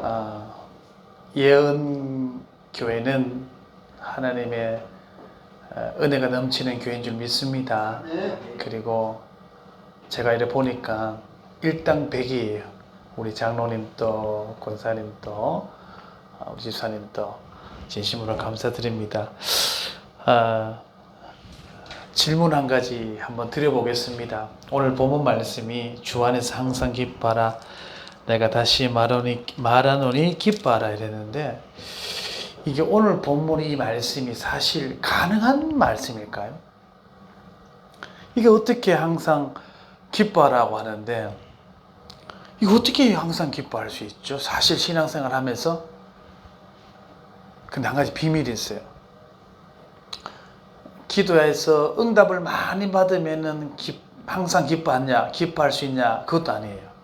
아, 예언 교회는 하나님의 어, 은혜가 넘치는 교회인 줄 믿습니다. 그리고 제가 이래 보니까 일당백이에요. 우리 장로님도 권사님도 아, 우리 집사님도 진심으로 감사드립니다. 아, 질문 한 가지 한번 드려보겠습니다. 오늘 본문 말씀이 주 안에서 항상 기뻐하라. 내가 다시 말하노니, 말하노니 기뻐하라 이랬는데 이게 오늘 본문 이 말씀이 사실 가능한 말씀일까요? 이게 어떻게 항상 기뻐하라고 하는데 이거 어떻게 항상 기뻐할 수 있죠? 사실 신앙생활 하면서 근데 한 가지 비밀이 있어요. 기도해서 응답을 많이 받으면은 기- 항상 기뻐하냐, 기뻐할 수 있냐, 그것도 아니에요.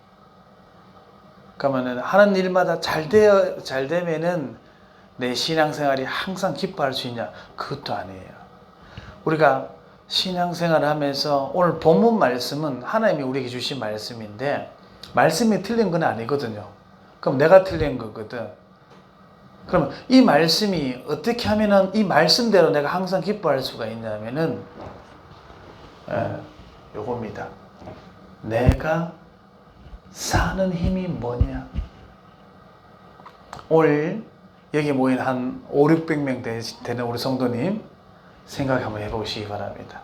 그러면은 하는 일마다 잘 되어 잘 되면은 내 신앙생활이 항상 기뻐할 수 있냐, 그것도 아니에요. 우리가 신앙생활을 하면서 오늘 본문 말씀은 하나님이 우리에게 주신 말씀인데 말씀이 틀린 건 아니거든요. 그럼 내가 틀린 거거든. 그러면 이 말씀이 어떻게 하면은 이 말씀대로 내가 항상 기뻐할 수가 있냐면은 예, 요겁니다. 내가 사는 힘이 뭐냐? 오늘 여기 모인 한 5, 600명 되- 되는 우리 성도님 생각 한번 해보시기 바랍니다.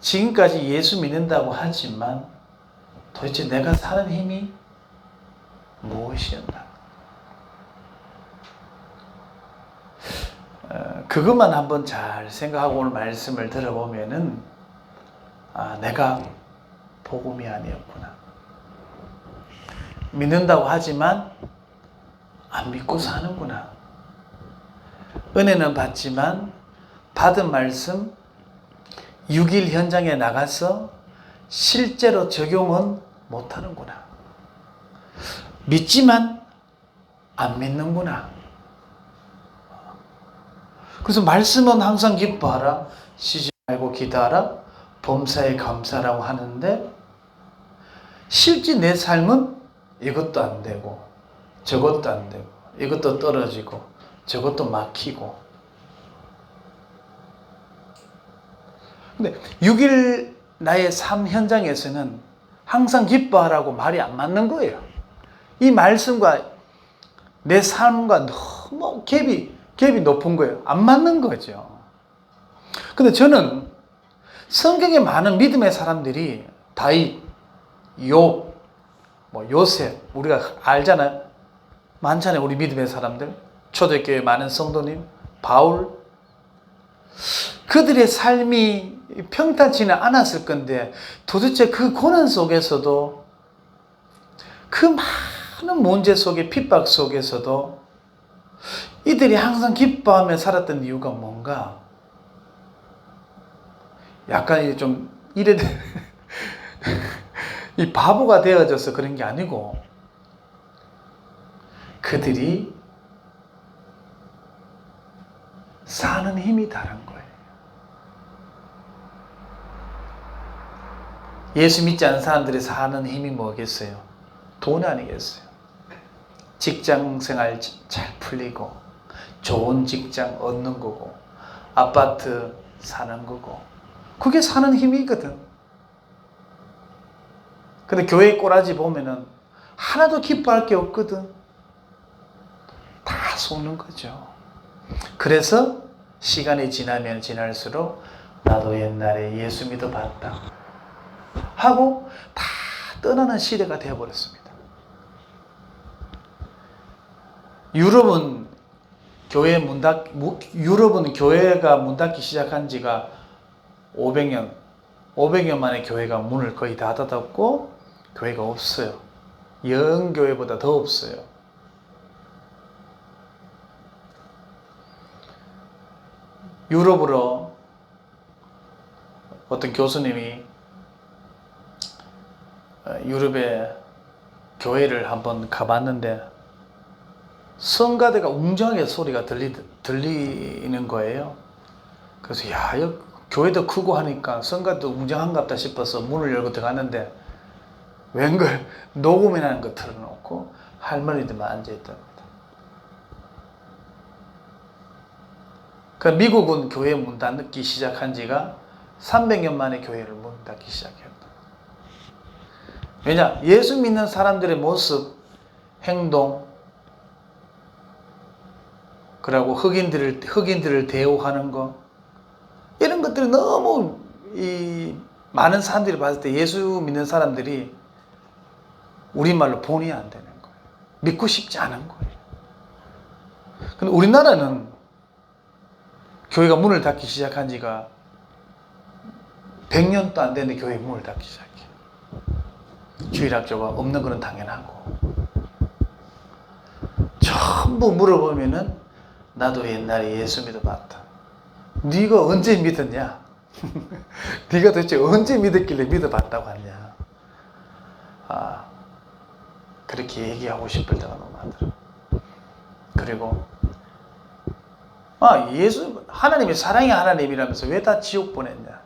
지금까지 예수 믿는다고 하지만 도대체 내가 사는 힘이 무엇이었나? 어, 그것만 한번 잘 생각하고 오늘 말씀을 들어보면은 아, 내가 복음이 아니었구나. 믿는다고 하지만 안 믿고 사는구나. 은혜는 받지만 받은 말씀 6일 현장에 나가서 실제로 적용은 못 하는구나. 믿지만 안 믿는구나. 그래서 말씀은 항상 기뻐하라, 쉬지 말고 기도하라, 범사에 감사라고 하는데 실제 내 삶은 이것도 안 되고 저것도 안 되고 이것도 떨어지고 저것도 막히고 근데 6일 나의 삶 현장에서는 항상 기뻐하라고 말이 안 맞는 거예요. 이 말씀과 내 삶과 너무 갭이, 갭이 높은 거예요. 안 맞는 거죠. 근데 저는 성경에 많은 믿음의 사람들이 다윗, 욥, 뭐 요셉, 우리가 알잖아요. 많잖아요. 우리 믿음의 사람들. 초대교회 많은 성도님, 바울. 그들의 삶이 평탄치는 않았을 건데 도대체 그 고난 속에서도 그 많은 문제 속에 핍박 속에서도 이들이 항상 기뻐하며 살았던 이유가 뭔가 약간 좀 이래 이 바보가 되어져서 그런 게 아니고 그들이 사는 힘이 다른 거예요. 예수 믿지 않는 사람들이 사는 힘이 뭐겠어요? 돈 아니겠어요? 직장 생활 잘 풀리고, 좋은 직장 얻는 거고, 아파트 사는 거고, 그게 사는 힘이거든. 근데 교회 꼬라지 보면은 하나도 기뻐할 게 없거든. 다 속는 거죠. 그래서 시간이 지나면 지날수록 나도 옛날에 예수 믿어 봤다. 하고 다 떠나는 시대가 되어버렸습니다. 유럽은 교회 문 닫, 무- 유럽은 교회가 문 닫기 시작한 지가 500년, 500년 만에 교회가 문을 거의 다 닫았고, 교회가 없어요. 영교회보다 더 없어요. 유럽으로 어떤 교수님이 어, 유럽의 교회를 한번 가봤는데 성가대가 웅장하게 소리가 들리, 들리는 거예요. 그래서 야, 여, 교회도 크고 하니까 성가도 웅장한갑다 싶어서 문을 열고 들어갔는데 웬걸 녹음이라는 거 틀어놓고 할머니들만 앉아있답니다. 그 미국은 교회 문 닫기 시작한 지가 300년 만에 교회를 문 닫기 시작했다. 왜냐? 예수 믿는 사람들의 모습, 행동, 그리고 흑인들을, 흑인들을 대우하는 거, 이런 것들이 너무 이 많은 사람들이 봤을 때 예수 믿는 사람들이 우리말로 본이 안 되는 거예요. 믿고 싶지 않은 거예요. 근데 우리나라는 교회가 문을 닫기 시작한 지가 100년도 안 됐는데 교회 문을 닫기 시작해요. 주일학교가 없는 거는 당연하고. 전부 물어보면은 나도 옛날에 예수 믿어봤다. 네가 언제 믿었냐? 네가 도대체 언제 믿었길래 믿어봤다고 하냐? 아, 그렇게 얘기하고 싶을 때가 너무 많더라. 그리고 아 예수 하나님이 사랑의 하나님이라면서 왜 다 지옥 보냈냐?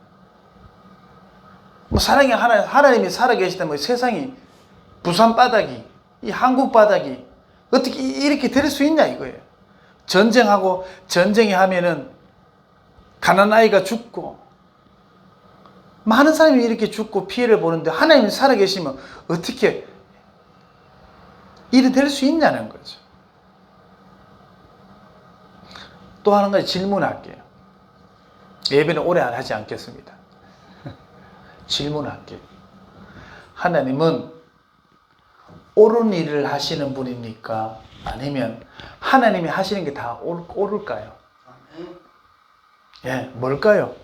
뭐 사랑의 하나 하나님이 살아계시다면 뭐 세상이 부산 바닥이 이 한국 바닥이 어떻게 이렇게 될 수 있냐 이거예요. 전쟁하고 전쟁이 하면은 가난 아이가 죽고 많은 사람이 이렇게 죽고 피해를 보는데 하나님이 살아계시면 어떻게 일이 될 수 있냐는 거죠. 또한 가지 질문할게요. 예배는 오래 안 하지 않겠습니다. 질문할게요. 하나님은 옳은 일을 하시는 분입니까? 아니면 하나님이 하시는 게 다 옳을까요? 예, 뭘까요?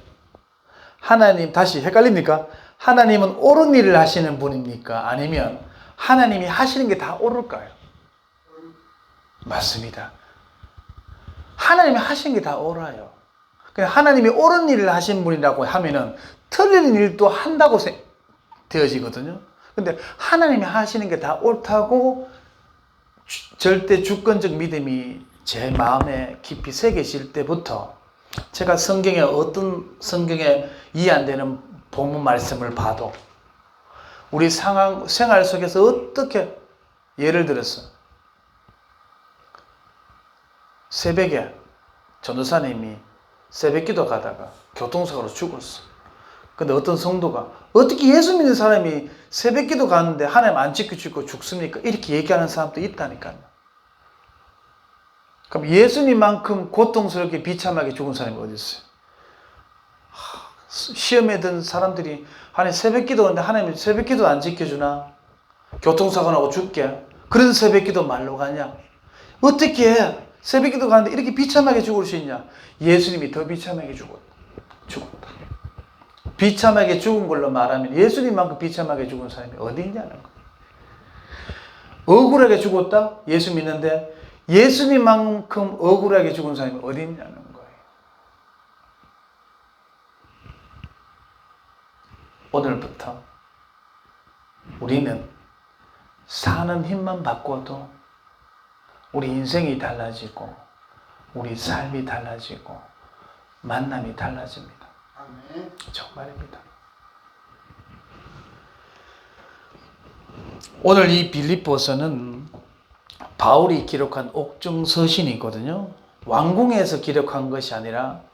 하나님, 다시 헷갈립니까? 하나님은 옳은 일을 하시는 분입니까? 아니면 하나님이 하시는 게 다 옳을까요? 맞습니다. 하나님이 하시는 게다 옳아요. 하나님이 옳은 일을 하신 분이라고 하면은 틀린 일도 한다고 세, 되어지거든요. 근데 하나님이 하시는 게 다 옳다고 주, 절대 주권적 믿음이 제 마음에 깊이 새겨질 때부터 제가 성경에 어떤 성경에 이해 안 되는 본문 말씀을 봐도 우리 상황, 생활 속에서 어떻게 예를 들어서 새벽에 전도사님이 새벽 기도 가다가 교통사고로 죽었어. 근데 어떤 성도가 어떻게 예수 믿는 사람이 새벽 기도 가는데 하나님 안 지켜주고 죽습니까? 이렇게 얘기하는 사람도 있다니까요. 그럼 예수님만큼 고통스럽게 비참하게 죽은 사람이 어디 있어요? 시험에 든 사람들이 아니 새벽 기도하는데 하나님 새벽 기도 안 지켜주나? 교통사고 나고 죽게. 그런 새벽 기도 말로 가냐? 어떻게 새벽 기도 가는데 이렇게 비참하게 죽을 수 있냐? 예수님이 더 비참하게 죽었다. 죽었다. 비참하게 죽은 걸로 말하면 예수님만큼 비참하게 죽은 사람이 어디 있냐는 거예요. 억울하게 죽었다? 예수 믿는데 예수님만큼 억울하게 죽은 사람이 어디 있냐는 거예요. 오늘부터 우리는 사는 힘만 바꿔도 우리 인생이 달라지고 우리 삶이 달라지고 만남이 달라집니다. 정말입니다. 오늘 이 빌립보서는 바울이 기록한 옥중 서신이거든요. 왕궁에서 기록한 것이 아니라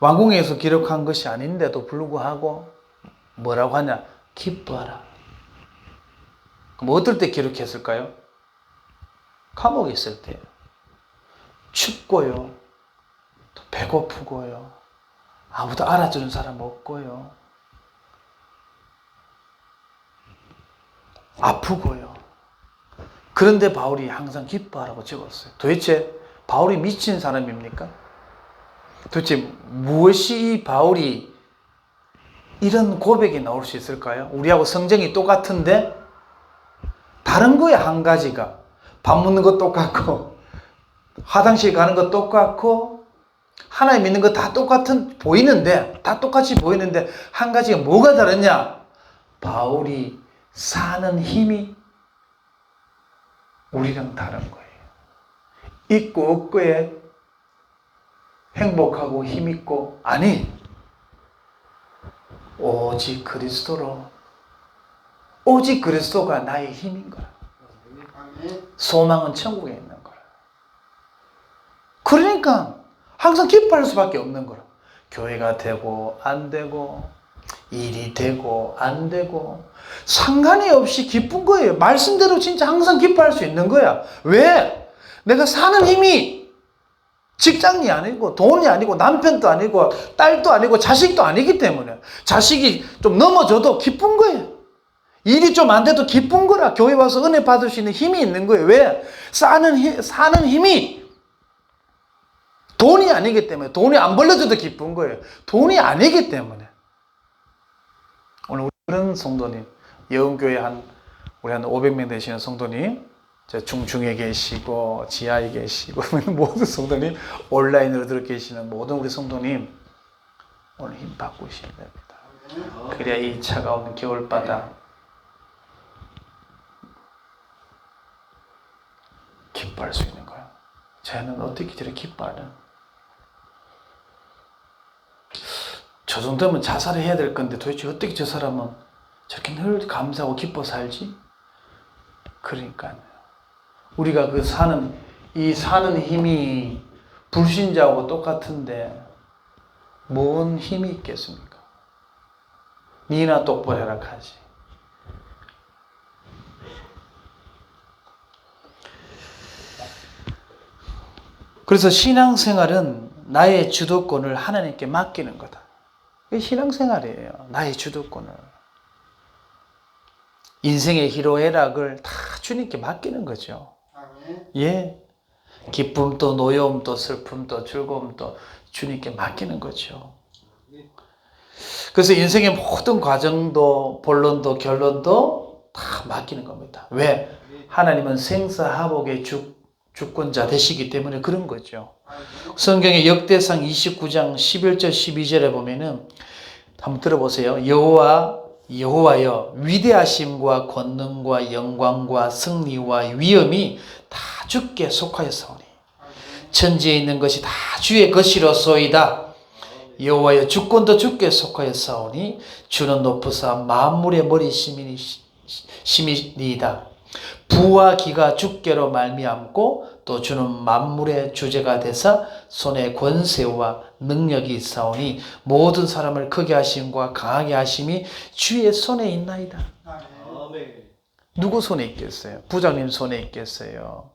왕궁에서 기록한 것이 아닌데도 불구하고 뭐라고 하냐? 기뻐하라. 그럼 어떨 때 기록했을까요? 감옥에 있을 때. 춥고요. 또 배고프고요. 아무도 알아주는 사람 없고요. 아프고요. 그런데 바울이 항상 기뻐하라고 적었어요. 도대체 바울이 미친 사람입니까? 도대체 무엇이 바울이 이런 고백이 나올 수 있을까요? 우리하고 성정이 똑같은데 다른 거에 한 가지가 밥 먹는 거 똑같고 화장실 가는 거 똑같고 하나님 믿는 거 다 똑같은 보이는데 다 똑같이 보이는데 한 가지가 뭐가 다르냐? 바울이 사는 힘이 우리랑 다른 거예요. 있고 없고에 행복하고 힘있고 아니 오직 그리스도로 오직 그리스도가 나의 힘인 거라. 소망은 천국에 있는 거라. 그러니까 항상 기뻐할 수밖에 없는 거라. 교회가 되고 안 되고 일이 되고 안 되고 상관이 없이 기쁜 거예요. 말씀대로 진짜 항상 기뻐할 수 있는 거야. 왜? 내가 사는 힘이 직장이 아니고 돈이 아니고 남편도 아니고 딸도 아니고 자식도 아니기 때문에 자식이 좀 넘어져도 기쁜 거예요. 일이 좀 안 돼도 기쁜 거라. 교회 와서 은혜 받을 수 있는 힘이 있는 거예요. 왜? 사는, 힘- 사는 힘이 돈이 아니기 때문에 돈이 안 벌려줘도 기쁜 거예요. 돈이 아니기 때문에. 오늘 우리 그런 성도님, 여운교회 한 우리 한 500명 되시는 성도님, 저 중중에 계시고 지하에 계시고 모든 성도님 온라인으로 들어 계시는 모든 우리 성도님 오늘 힘 받고 계셔야 됩니다. 그래야 이 차가운 겨울바다 기뻐할 수 있는 거야. 쟤는 어떻게 저렇게 기뻐하나? 저 정도면 자살을 해야 될 건데 도대체 어떻게 저 사람은 저렇게 늘 감사하고 기뻐 살지? 그러니까요. 우리가 그 사는, 이 사는 힘이 불신자하고 똑같은데 뭔 힘이 있겠습니까? 니나 똑바로 해라 하지. 그래서 신앙생활은 나의 주도권을 하나님께 맡기는 거다. 이게 신앙생활이에요. 나의 주도권을. 인생의 희로애락을 다 주님께 맡기는 거죠. 예. 기쁨도 노여움도 슬픔도 즐거움도 주님께 맡기는 거죠. 그래서 인생의 모든 과정도 본론도 결론도 다 맡기는 겁니다. 왜? 하나님은 생사하복의 주, 주권자 되시기 때문에 그런 거죠. 성경의 역대상 29장 11절 12절에 보면은 한번 들어보세요. 여호와 여호와여 위대하심과 권능과 영광과 승리와 위엄이 다 주께 속하였사오니 천지에 있는 것이 다 주의 것이로소이다. 여호와여 주권도 주께 속하였사오니 주는 높으사 만물의 머리심이니 심이니이다. 부와 기가 주께로 말미암고 또 주는 만물의 주제가 되사 손에 권세와 능력이 있사오니 모든 사람을 크게 하심과 강하게 하심이 주의 손에 있나이다. 누구 손에 있겠어요? 부장님 손에 있겠어요?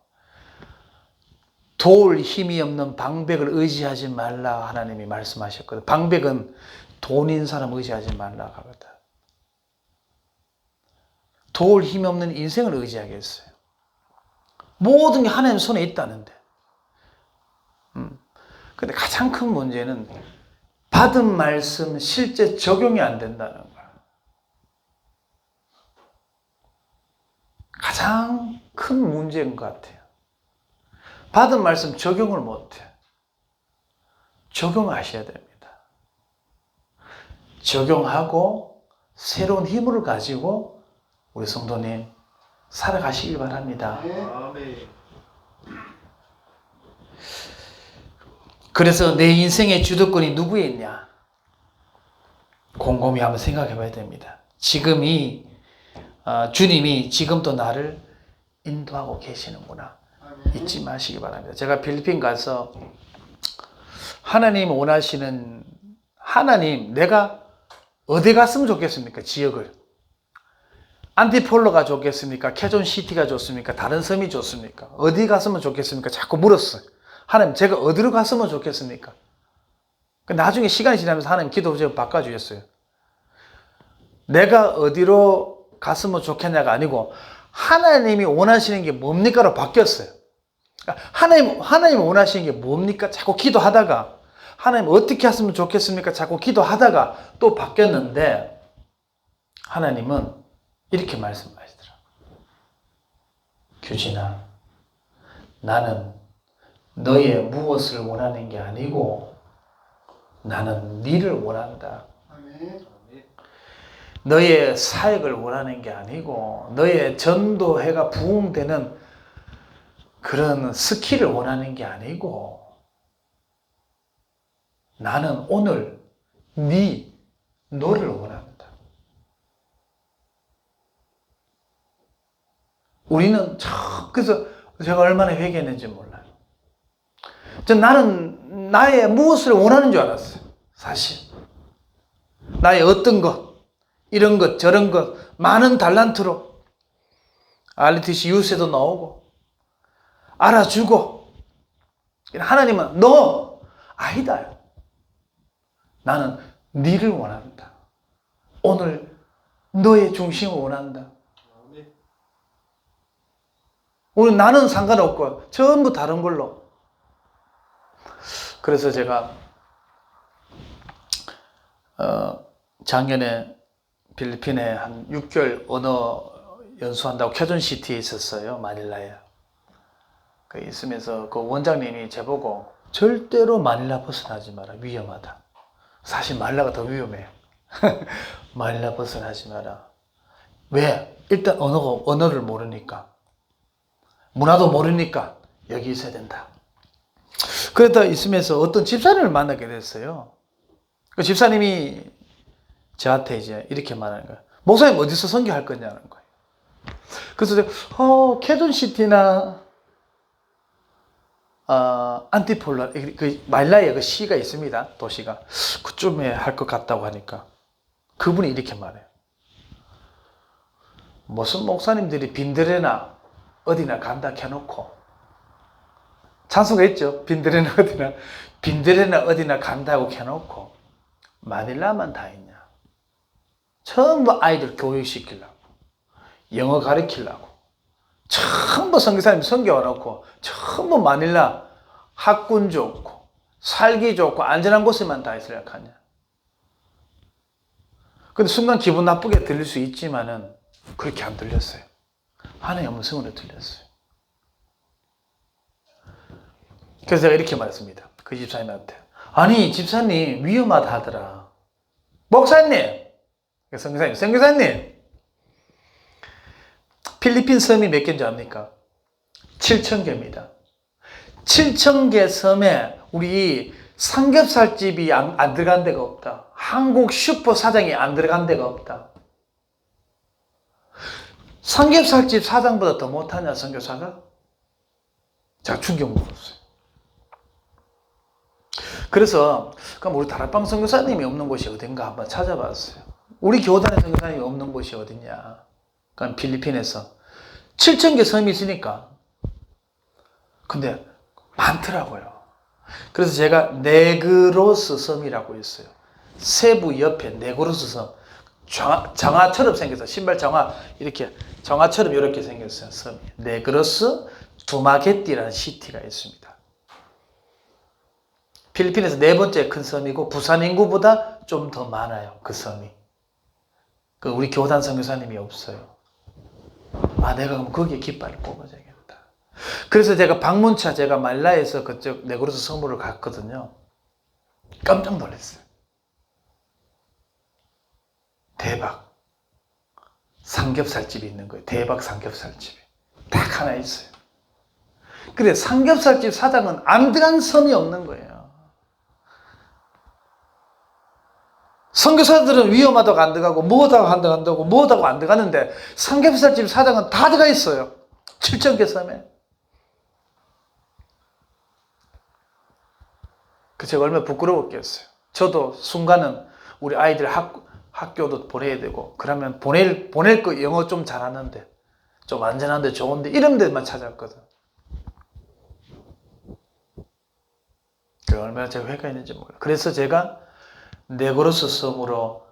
도울 힘이 없는 방백을 의지하지 말라 하나님이 말씀하셨거든. 방백은 돈인 사람 의지하지 말라 하거든. 도울 힘이 없는 인생을 의지하겠어요. 모든 게 하나님 손에 있다는데. 음. 근데 가장 큰 문제는 받은 말씀 실제 적용이 안 된다는 거야. 가장 큰 문제인 것 같아요. 받은 말씀 적용을 못해. 적용하셔야 됩니다. 적용하고 새로운 힘을 가지고 우리 성도님 살아가시길 바랍니다. 그래서 내 인생의 주도권이 누구에 있냐? 곰곰이 한번 생각해 봐야 됩니다. 지금 이 어, 주님이 지금도 나를 인도하고 계시는구나. 잊지 마시기 바랍니다. 제가 필리핀 가서 하나님 원하시는 하나님 내가 어디 갔으면 좋겠습니까? 지역을 안티폴로가 좋겠습니까? 캐존 시티가 좋습니까? 다른 섬이 좋습니까? 어디 갔으면 좋겠습니까? 자꾸 물었어요. 하나님 제가 어디로 갔으면 좋겠습니까? 그 나중에 시간이 지나면서 하나님 기도 제가 바꿔주셨어요. 내가 어디로 갔으면 좋겠냐가 아니고 하나님이 원하시는 게 뭡니까로 바뀌었어요. 그러니까 하나님 하나님 원하시는 게 뭡니까? 자꾸 기도하다가 하나님 어떻게 했으면 좋겠습니까? 자꾸 기도하다가 또 바뀌었는데 하나님은 이렇게 말씀하시더라고요. 규진아, 나는 너의 무엇을 원하는 게 아니고 나는 네를 원한다. 너의 사역을 원하는 게 아니고 너의 전도회가 부흥되는 그런 스킬을 원하는 게 아니고 나는 오늘 네 너를 원한다. 우리는 참 그래서 제가 얼마나 회개했는지 몰라요. 저 나는 나의 무엇을 원하는 줄 알았어요. 사실 나의 어떤 것 이런 것 저런 것 많은 달란트로 알리티시 유세도 나오고 알아주고 하나님은 너 아니다. 나는 네를 원한다. 오늘 너의 중심을 원한다. 오늘 나는 상관없고 전부 다른 걸로. 그래서 제가 어, 작년에 필리핀에 한 6개월 언어 연수한다고 켜존시티에 있었어요. 마닐라에. 그 있으면서 그 원장님이 제보고 절대로 마닐라 벗어나지 마라. 위험하다. 사실 마닐라가 더 위험해요. 마닐라 벗어나지 마라. 왜? 일단 언어가, 언어를 모르니까. 문화도 모르니까 여기 있어야 된다. 그러다 있으면서 어떤 집사님을 만나게 됐어요. 그 집사님이 저한테 이제 이렇게 말하는 거예요. 목사님 어디서 선교할 거냐는 거예요. 그래서 제가 어, 캐돈 시티나 어, 안티폴라 그 말라에 그 시가 있습니다. 도시가 그쯤에 할 것 같다고 하니까 그분이 이렇게 말해요. 무슨 목사님들이 빈들레나 어디나 간다 켜놓고 찬수가 있죠. 빈들레나 어디나 빈들레나 어디나 간다고 켜놓고 마닐라만 다 있냐? 전부 아이들 교육시키려고 영어 가르치려고 전부 선교사님 섬겨놓고 전부 마닐라 학군 좋고 살기 좋고 안전한 곳에만 다 있으려 하냐? 근데 순간 기분 나쁘게 들릴 수 있지만은 그렇게 안 들렸어요. 하나의 음성으로 들렸어요. 그래서 제가 이렇게 말했습니다. 그 집사님한테. 아니, 집사님, 위험하다 하더라. 목사님! 성교사님, 성교사님! 필리핀 섬이 몇 개인지 압니까? 7천 개입니다. 7천 개 섬에 우리 삼겹살집이 안, 안 들어간 데가 없다. 한국 슈퍼 사장이 안 들어간 데가 없다. 삼겹살집 사장보다 더 못하냐, 선교사가? 제가 충격 먹었어요. 그래서, 그럼 우리 다락방 선교사님이 없는 곳이 어딘가 한번 찾아봤어요. 우리 교단의 선교사님이 없는 곳이 어딨냐. 그럼 필리핀에서. 7,000개 섬이 있으니까. 근데 많더라고요. 그래서 제가 네그로스 섬이라고 있어요. 세부 옆에 네그로스 섬. 장화, 장화처럼 생겨서 신발 장화 이렇게 장화처럼 이렇게 생겼어요. 섬이. 네그로스 두마게띠라는 시티가 있습니다. 필리핀에서 네 번째 큰 섬이고 부산 인구보다 좀 더 많아요. 그 섬이. 그 우리 교단 선교사님이 없어요. 아 내가 그럼 거기에 깃발을 꼽아줘야겠다. 그래서 제가 방문차 제가 말라에서 그쪽 네그로스 섬으로 갔거든요. 깜짝 놀랐어요. 대박. 삼겹살집이 있는 거예요. 대박 삼겹살집이. 딱 하나 있어요. 근데 삼겹살집 사장은 안 들어간 섬이 없는 거예요. 선교사들은 위험하다고 안 들어가고 뭐하다고 안 들어간다고 뭐하다고 안 들어가는데 삼겹살집 사장은 다 들어가 있어요. 7천 개 섬에. 그 제가 얼마나 부끄러웠겠어요. 저도 순간은 우리 아이들 학, 학교도 보내야 되고 그러면 보낼 보낼 거 영어 좀 잘하는데 좀 안전한데 좋은데 이런 데만 찾았거든. 그 얼마나 제가 회가했는지 몰라. 그래서 제가 네그로스 섬으로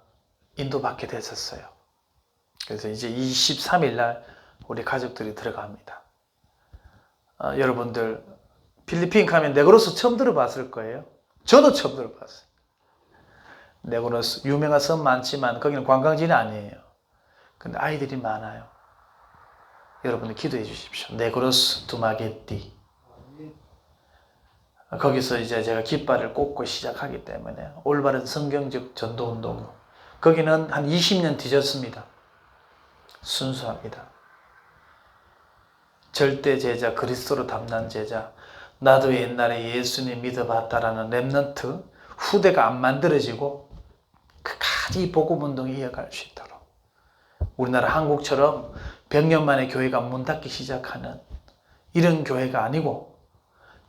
인도받게 됐었어요. 그래서 이제 23일 날 우리 가족들이 들어갑니다. 아, 여러분들 필리핀 가면 네그로스 처음 들어봤을 거예요. 저도 처음 들어봤어요. 네그로스 유명한 섬 많지만 거기는 관광지는 아니에요. 근데 아이들이 많아요. 여러분들 기도해 주십시오. 네그로스 두마게띠. 거기서 이제 제가 깃발을 꽂고 시작하기 때문에 올바른 성경적 전도 운동. 거기는 한 20년 뒤졌습니다. 순수합니다. 절대 제자, 그리스도로 담난 제자. 나도 옛날에 예수님 믿어봤다라는 랩넌트 후대가 안 만들어지고 끝까지 복음 운동이 이어갈 수 있도록 우리나라 한국처럼 100년 만에 교회가 문 닫기 시작하는 이런 교회가 아니고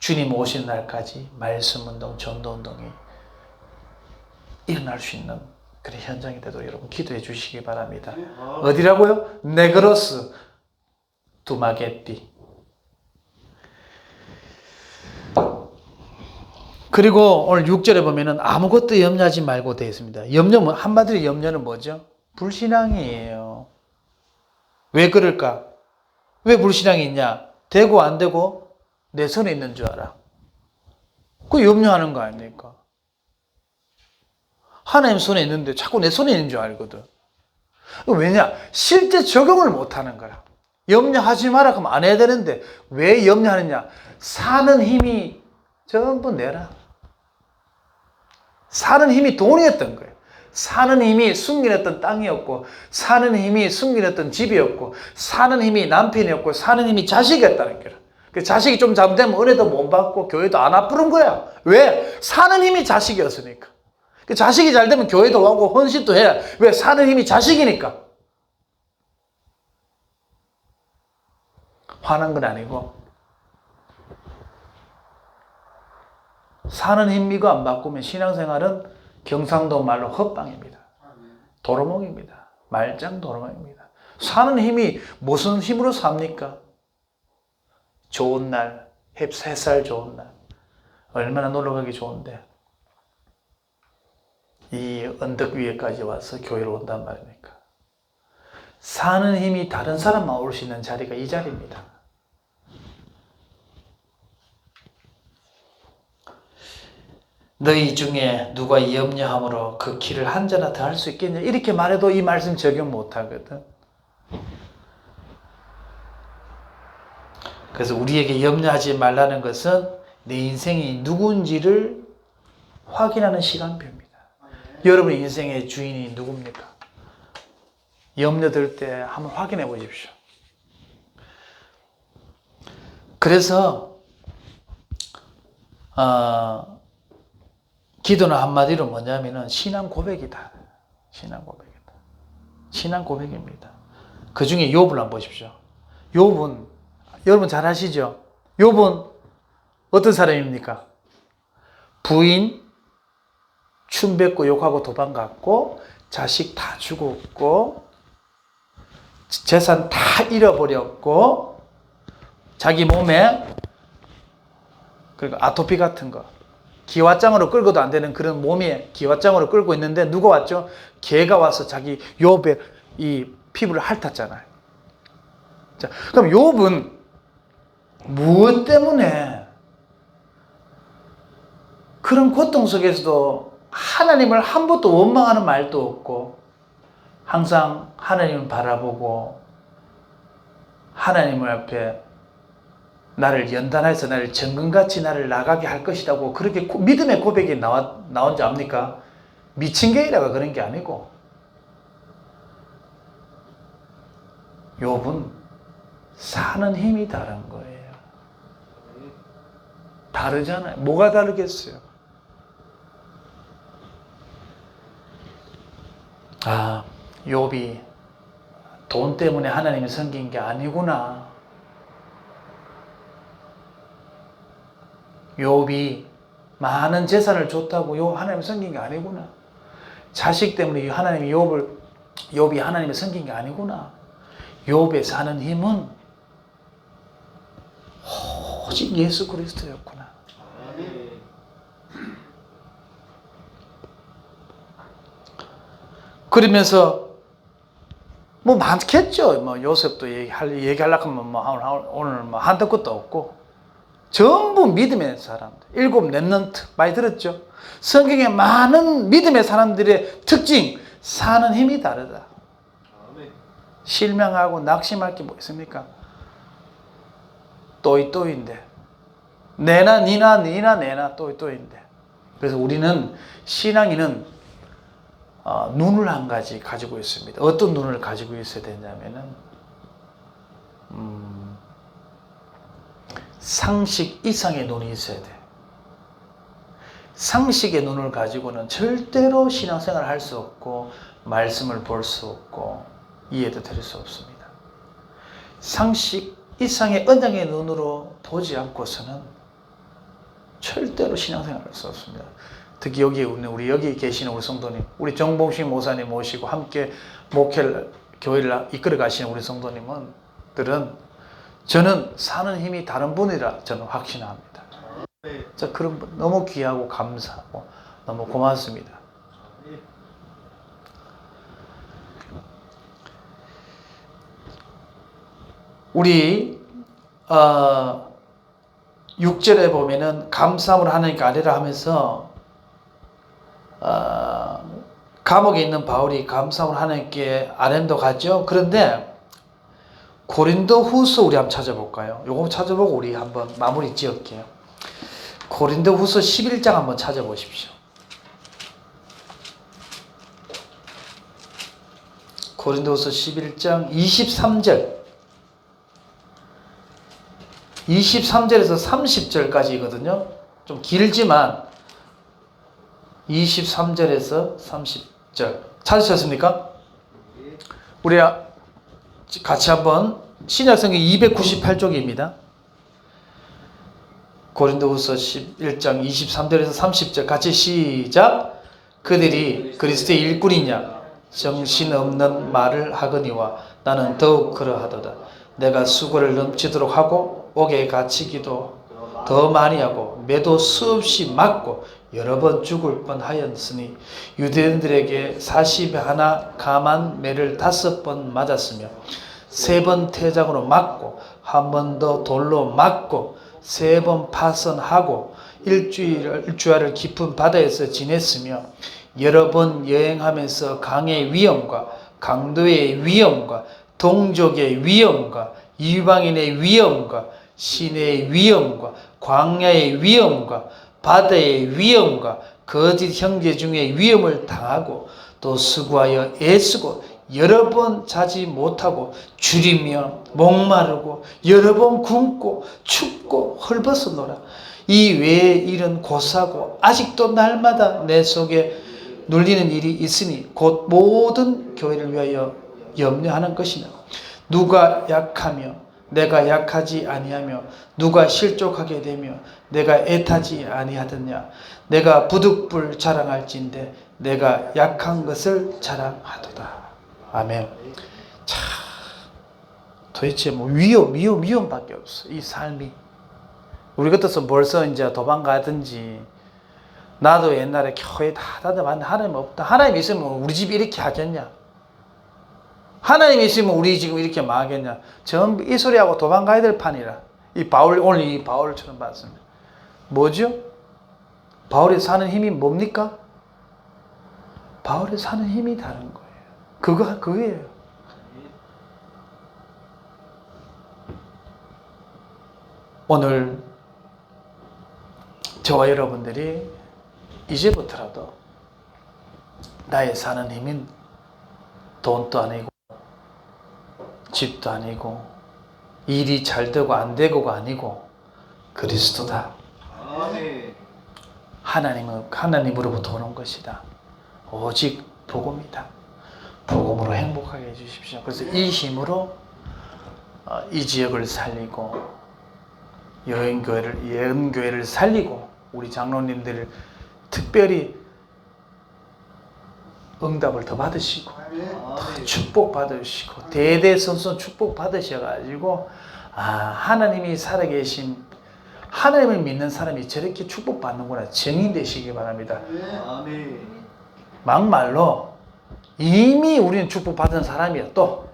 주님 오신 날까지 말씀 운동, 전도 운동이 일어날 수 있는 그런 현장이 되도록 여러분 기도해 주시기 바랍니다. 어디라고요? 네그로스 두마게띠. 그리고 오늘 6절에 보면은 아무것도 염려하지 말고 되어 있습니다. 염려는 한마디로 염려는 뭐죠? 불신앙이에요. 왜 그럴까? 왜 불신앙이 있냐? 되고 안 되고 내 손에 있는 줄 알아. 그 염려하는 거 아닙니까? 하나님 손에 있는데 자꾸 내 손에 있는 줄 알거든. 왜냐? 실제 적용을 못 하는 거야. 염려하지 마라 그러면 안 해야 되는데 왜 염려하느냐? 사는 힘이 전부 내라. 사는 힘이 돈이었던 거예요. 사는 힘이 숨겨놨던 땅이었고, 사는 힘이 숨겨놨던 집이었고, 사는 힘이 남편이었고, 사는 힘이 자식이었다는 거예요. 그 자식이 좀 잘못되면 은혜도 못 받고 교회도 안 아프는 거야. 왜? 사는 힘이 자식이었으니까. 그 자식이 잘 되면 교회도 하고 헌신도 해야. 왜? 사는 힘이 자식이니까. 화난 건 아니고 사는 힘이고 안 바꾸면 신앙생활은 경상도 말로 헛방입니다. 도로몽입니다. 말짱 도로몽입니다. 사는 힘이 무슨 힘으로 삽니까? 좋은 날, 햇살 좋은 날. 얼마나 놀러 가기 좋은데. 이 언덕 위에까지 와서 교회로 온단 말입니까? 사는 힘이 다른 사람만 올 수 있는 자리가 이 자리입니다. 너희 중에 누가 염려함으로 그 길을 한 자나 더 할 수 있겠냐? 이렇게 말해도 이 말씀 적용 못 하거든. 그래서 우리에게 염려하지 말라는 것은 내 인생이 누군지를 확인하는 시간표입니다. 여러분 인생의 주인이 누굽니까? 염려될 때 한번 확인해 보십시오. 그래서 어, 기도는 한마디로 뭐냐면은 신앙 고백이다. 신앙 고백이다. 신앙 고백입니다. 그 중에 욥을 한번 보십시오. 욥은 여러분 잘 아시죠? 욥은 어떤 사람입니까? 부인 춤 뱉고 욕하고 도망갔고 자식 다 죽었고 재산 다 잃어버렸고 자기 몸에 그리고 아토피 같은 거 기와장으로 끌고도 안 되는 그런 몸에 기와장으로 끌고 있는데 누가 왔죠? 개가 와서 자기 욥의 이 피부를 핥았잖아요. 자, 그럼 욥은 무엇 때문에 그런 고통 속에서도 하나님을 한 번도 원망하는 말도 없고 항상 하나님을 바라보고 하나님을 앞에 나를 연단해서 나를 정금같이 나를 나가게 할 것이라고 그렇게 고- 믿음의 고백이 나와, 나온지 압니까? 미친 게이라가 그런 게 아니고 욥은 사는 힘이 다른 거예요. 다르잖아요. 뭐가 다르겠어요? 아, 욥이 돈 때문에 하나님을 섬긴 게 아니구나. 욥이 많은 재산을 줬다고 요 하나님을 섬긴 게 아니구나. 자식 때문에 하나님이 욥을 욥이 하나님을 섬긴 게 아니구나. 욥의 사는 힘은 오직 예수 그리스도였구나. 아멘. 그러면서 뭐 많겠죠. 뭐 요셉도 얘기할 얘기하려고 하면 뭐 오늘 뭐 한도 끝도 없고 전부 믿음의 사람들. 일곱 랩넌트 많이 들었죠. 성경에 많은 믿음의 사람들의 특징 사는 힘이 다르다. 아멘. 실명하고 낙심할 게 뭐 있습니까? 또이 또인데 내나 니나 니나 내나 또이 또인데 그래서 우리는 신앙인은 어, 눈을 한 가지 가지고 있습니다. 어떤 눈을 가지고 있어야 되냐면은 음, 상식 이상의 눈이 있어야 돼. 상식의 눈을 가지고는 절대로 신앙생활을 할 수 없고 말씀을 볼 수 없고 이해도 될 수 없습니다. 상식 이상의 언양의 눈으로 보지 않고서는 절대로 신앙생활을 할 수 없습니다. 특히 여기 있는 우리 여기 계시는 우리 성도님, 우리 정봉식 모사님 모시고 함께 목회를 교회를 이끌어 가시는 우리 성도님들은 저는 사는 힘이 다른 분이라 저는 확신합니다. 자 그런 분 너무 귀하고 감사하고 너무 고맙습니다. 우리 어, 6절에 보면은 감사함을 하나님께 아뢰라 하면서 어, 감옥에 있는 바울이 감사함을 하나님께 아랜도 가죠. 그런데 고린도 후서 우리 한번 찾아볼까요? 요거 찾아보고 우리 한번 마무리 지을게요. 고린도 후서 11장 한번 찾아보십시오. 고린도 후서 11장 23절 23절에서 30절까지거든요. 좀 길지만 23절에서 30절 찾으셨습니까? 우리 같이 한번 신약성경 298쪽입니다. 고린도후서 11장 23절에서 30절 같이 시작. 그들이 그리스도의 일꾼이냐 정신없는 말을 하거니와 나는 더욱 그러하도다. 내가 수고를 넘치도록 하고 옥에 갇히기도 더 많이 하고 매도 수없이 맞고 여러 번 죽을 뻔하였으니 유대인들에게 40에 하나 감한 매를 다섯 번 맞았으며 세 번 태장으로 맞고 한 번 더 돌로 맞고 세 번 파선하고 일주일 일주일을 깊은 바다에서 지냈으며 여러 번 여행하면서 강의 위험과 강도의 위험과 동족의 위험과 이방인의 위험과 시내의 위험과 광야의 위험과 바다의 위험과 거짓 형제 중에 위험을 당하고 또 수고하여 애쓰고 여러 번 자지 못하고 줄이며 목마르고 여러 번 굶고 춥고 헐벗어노라. 이 외에 일은 고사고 아직도 날마다 내 속에 눌리는 일이 있으니 곧 모든 교회를 위하여 염려하는 것이나 누가 약하며 내가 약하지 아니하며 누가 실족하게 되며 내가 애타지 아니하더냐? 내가 부득불 자랑할진대 내가 약한 것을 자랑하도다. 아멘. 자 도대체 뭐 위험 위험 위험밖에 없어 이 삶이. 우리 같아서 벌써 이제 도망가든지 나도 옛날에 교회 다 다녀봤는데 하나님 없다. 하나님 있으면 우리 집이 이렇게 하겠냐 하나님 있으면 우리 지금 이렇게 망하겠냐? 전부 이 소리하고 도망가야 될 판이라. 이 바울, 오늘 이 바울처럼 봤습니다. 뭐죠? 바울이 사는 힘이 뭡니까? 바울이 사는 힘이 다른 거예요. 그거, 그거예요. 오늘 저와 여러분들이 이제부터라도 나의 사는 힘인 돈도 아니고 집도 아니고 일이 잘 되고 안 되고가 아니고 그리스도다. 하나님은 하나님으로부터 오는 것이다. 오직 복음이다. 복음으로 행복하게 해주십시오. 그래서 이 힘으로 어, 이 지역을 살리고 여행교회를 예언교회를 살리고 우리 장로님들 특별히 응답을 더 받으시고 아멘. 축복 받으시고 대대손손 축복 받으셔가지고 아 하나님이 살아계신 하나님을 믿는 사람이 저렇게 축복 받는구나 증인 되시기 바랍니다. 아멘. 막말로 이미 우리는 축복 받은 사람이야 또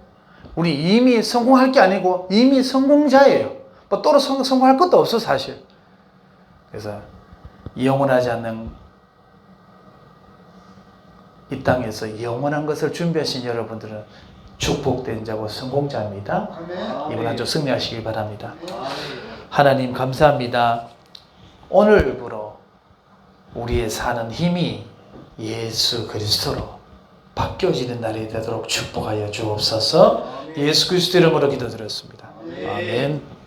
우리 이미 성공할 게 아니고 이미 성공자예요. 뭐 또로 성, 성공할 것도 없어 사실. 그래서 영원하지 않는 이 땅에서 영원한 것을 준비하신 여러분들은 축복된 자고 성공자입니다. 이번 한 주 승리하시길 바랍니다. 하나님 감사합니다. 오늘부로 우리의 사는 힘이 예수 그리스도로 바뀌어지는 날이 되도록 축복하여 주옵소서. 예수 그리스도 이름으로 기도드렸습니다. 아멘.